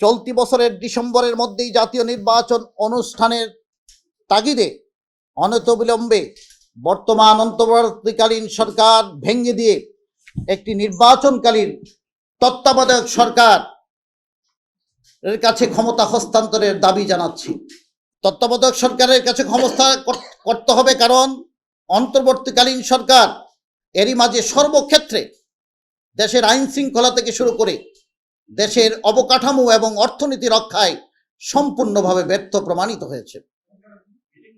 চলতি বছরের ডিসেম্বরের মধ্যেই জাতীয় নির্বাচন অনুষ্ঠানের তাগিদে অনতবিলম্বে বর্তমান অন্তর্বর্তীকালীন সরকার ভেঙে দিয়ে একটি নির্বাচনকালীন তত্ত্বাবধায়ক সরকার এর কাছে ক্ষমতা হস্তান্তরের দাবি জানাচ্ছি। তত্ত্বাবধায়ক সরকারের কাছে ক্ষমতা করতে হবে কারণ অন্তর্বর্তীকালীন সরকার এরই মাঝে সর্বক্ষেত্রে দেশের আইন শৃঙ্খলা থেকে শুরু করে দেশের অবকাঠামো এবং অর্থনীতি রক্ষায় সম্পূর্ণভাবে ব্যর্থ প্রমাণিত হয়েছে।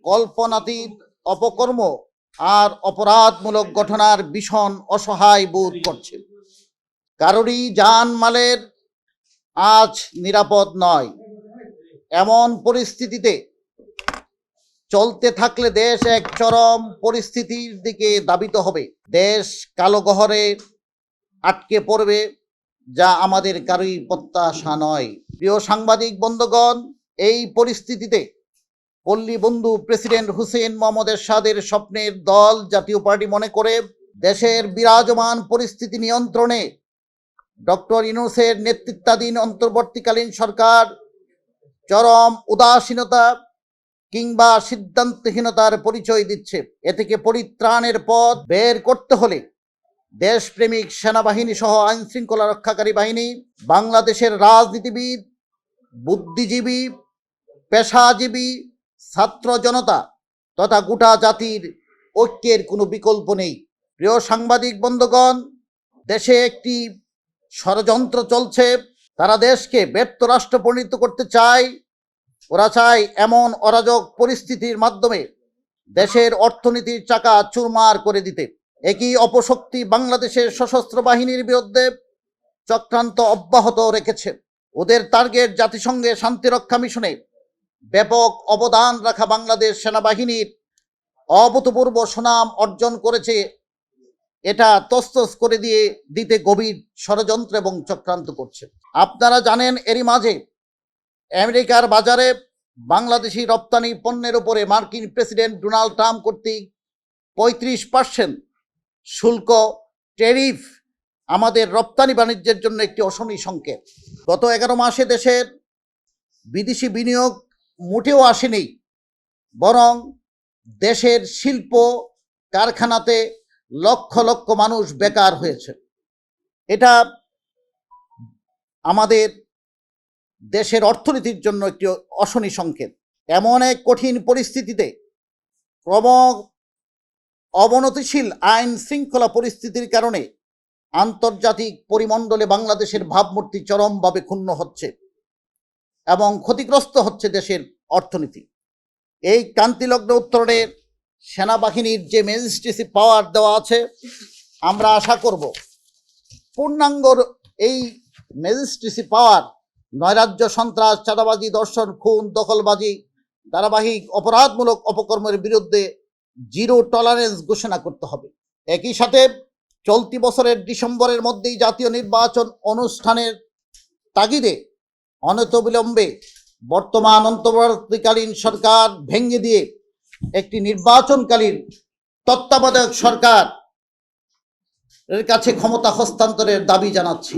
কল্পনাতীত অপকর্ম আর অপরাধমূলক ঘটনার ভীষণ অসহায় বোধ করছে। কারোরই জানমালের আজ নিরাপদ নয়। এমন পরিস্থিতিতে চলতে থাকলে দেশ এক চরম পরিস্থিতির দিকে দাবিত হবে। দেশ কালো গহরে আটকে পড়বে। যা আমাদের কারোই প্রত্যাশা নয়। প্রিয় সাংবাদিক বন্ধুগণ, এই পরিস্থিতিতে পল্লী বন্ধু প্রেসিডেন্ট হুসেন মোহাম্মদ এরশাদের স্বপ্নের দল জাতীয় পার্টি মনে করে দেশের বিরাজমান পরিস্থিতি নিয়ন্ত্রণে ডক্টর ইনুসের নেতৃত্বাধীন অন্তর্বর্তীকালীন সরকার চরম উদাসীনতা কিংবা সিদ্ধান্তহীনতার পরিচয় দিচ্ছে। এ থেকে পরিত্রাণের পথ বের করতে হলে দেশপ্রেমিক সেনাবাহিনী সহ আইন শৃঙ্খলা রক্ষাকারী বাহিনী, বাংলাদেশের রাজনীতিবিদ, বুদ্ধিজীবী, পেশাজীবী, ছাত্র জনতা তথা গোটা জাতির ঐক্যের কোনো বিকল্প নেই। প্রিয় সাংবাদিক বন্ধুগণ, দেশে একটি ষড়যন্ত্র চলছে। তারা দেশকে ব্যর্থ রাষ্ট্র পরিণত করতে চায়, ওরা চায় এমন অরাজক পরিস্থিতির মাধ্যমে দেশের অর্থনীতির চাকা চুরমার করে দিতে। একই অপশক্তি বাংলাদেশের সশস্ত্র বাহিনীর বিরুদ্ধে চক্রান্ত অব্যাহত রেখেছে। ওদের টার্গেট জাতিসংঘের শান্তিরক্ষা মিশনে ব্যাপক অবদান রাখা বাংলাদেশ সেনাবাহিনীর অভূতপূর্ব সুনাম অর্জন করেছে। এটা তস্তস করে দিয়ে দিতে গভীর ষড়যন্ত্র এবং চক্রান্ত করছে। আপনারা জানেন এরই মাঝে আমেরিকার বাজারে বাংলাদেশি রপ্তানি পণ্যের উপরে মার্কিন প্রেসিডেন্ট ডোনাল্ড ট্রাম্প কর্তৃক পঁয়ত্রিশ পার্সেন্ট শুল্ক ট্যারিফ আমাদের রপ্তানি বাণিজ্যের জন্য একটি অশনি সংকেত। গত এগারো মাসে দেশের বিদেশি বিনিয়োগ মোটেও আসেনি, বরং দেশের শিল্প কারখানাতে লক্ষ লক্ষ মানুষ বেকার হয়েছে। এটা আমাদের দেশের অর্থনীতির জন্য একটি অশনি সংকেত। এমন এক কঠিন পরিস্থিতিতে ক্রম অবনতিশীল আইন শৃঙ্খলা পরিস্থিতির কারণে আন্তর্জাতিক পরিমণ্ডলে বাংলাদেশের ভাবমূর্তি চরমভাবে ক্ষুণ্ণ হচ্ছে এবং ক্ষতিগ্রস্ত হচ্ছে দেশের অর্থনীতি। এই ক্রান্তিলগ্ন উত্তরণে সেনাবাহিনীর যে ম্যাজিস্ট্রেসি পাওয়ার দেওয়া আছে, আমরা আশা করব পূর্ণাঙ্গর এই ম্যাজিস্ট্রেসি পাওয়ার নৈরাজ্য, সন্ত্রাস, চাঁদাবাজি দর্শন খুন, দখলবাজি, ধারাবাহিক, অপরাধমূলক অপকর্মের বিরুদ্ধে জিরো টলারেন্স ঘোষণা করতে হবে। একই সাথে চলতি বছরের ডিসেম্বরের মধ্যেই জাতীয় নির্বাচন অনুষ্ঠানের তাগিদে অনতবিলম্বে বর্তমান অন্তর্বর্তীকালীন সরকার ভেঙে দিয়ে একটি নির্বাচনকালীন তত্ত্বাবধায়ক সরকার এর কাছে ক্ষমতা হস্তান্তরের দাবি জানাচ্ছি।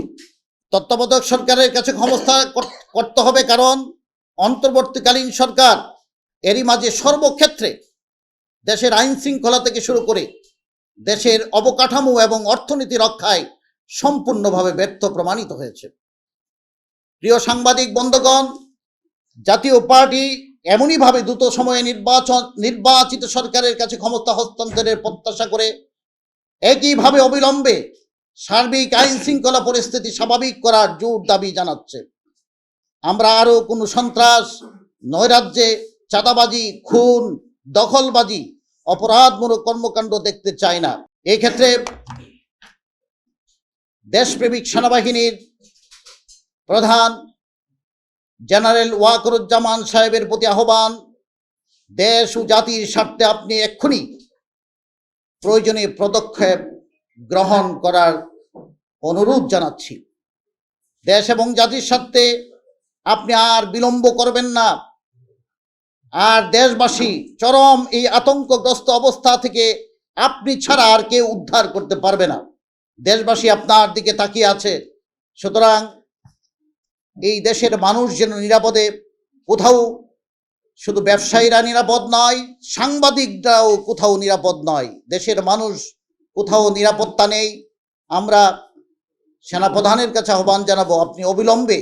তত্ত্বাবধায়ক সরকারের কাছে ক্ষমতা করতে হবে কারণ অন্তর্বর্তীকালীন সরকার এরই মাঝে সর্বক্ষেত্রে দেশের আইন শৃঙ্খলা থেকে শুরু করে দেশের অবকাঠামো এবং অর্থনীতি রক্ষায় সম্পূর্ণভাবে ব্যর্থ প্রমাণিত হয়েছে। প্রিয় সাংবাদিক বন্ধুগণ, জাতীয় পার্টি এমনইভাবে দ্রুত সময়ে নির্বাচন নির্বাচিত সরকারের কাছে ক্ষমতা হস্তান্তরের প্রত্যাশা করে একইভাবে অবিলম্বে সার্বিক আইন শৃঙ্খলা পরিস্থিতি স্বাভাবিক করার জোর দাবি জানাচ্ছে। আমরা আরও কোনো সন্ত্রাস, নৈরাজ্যে, চাঁদাবাজি, খুন দখলবাজি, অপরাধমূলক কর্মকাণ্ড দেখতে চাই না। এই ক্ষেত্রে দেশপ্রেমিক সেনাবাহিনীর প্রধান জেনারেল ওয়াকরুজ্জামান সাহেবের প্রতি আহ্বান, দেশ ও জাতির স্বার্থে আপনি এক্ষুনি প্রয়োজনীয় পদক্ষেপ গ্রহণ করার অনুরোধ জানাচ্ছি। দেশ এবং জাতির স্বার্থে আপনি আর বিলম্ব করবেন না। আর দেশবাসী, চরম এই আতঙ্কগ্রস্ত অবস্থা থেকে আপনি ছাড়া আর কেউ উদ্ধার করতে পারবে না। দেশবাসী আপনার দিকে তাকিয়ে আছে। সুতরাং এই দেশের মানুষ যেন নিরাপদে, কোথাও শুধু ব্যবসায়ীরা নিরাপদ নয়, সাংবাদিকরাও কোথাও নিরাপদ নয়। দেশের মানুষ কোথাও নিরাপত্তা নেই। আমরা সেনাপ্রধানের কাছে আহ্বান জানাব, আপনি অবিলম্বে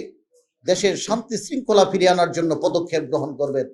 দেশের শান্তি শৃঙ্খলা ফিরিয়ে আনার জন্য পদক্ষেপ গ্রহণ করবেন।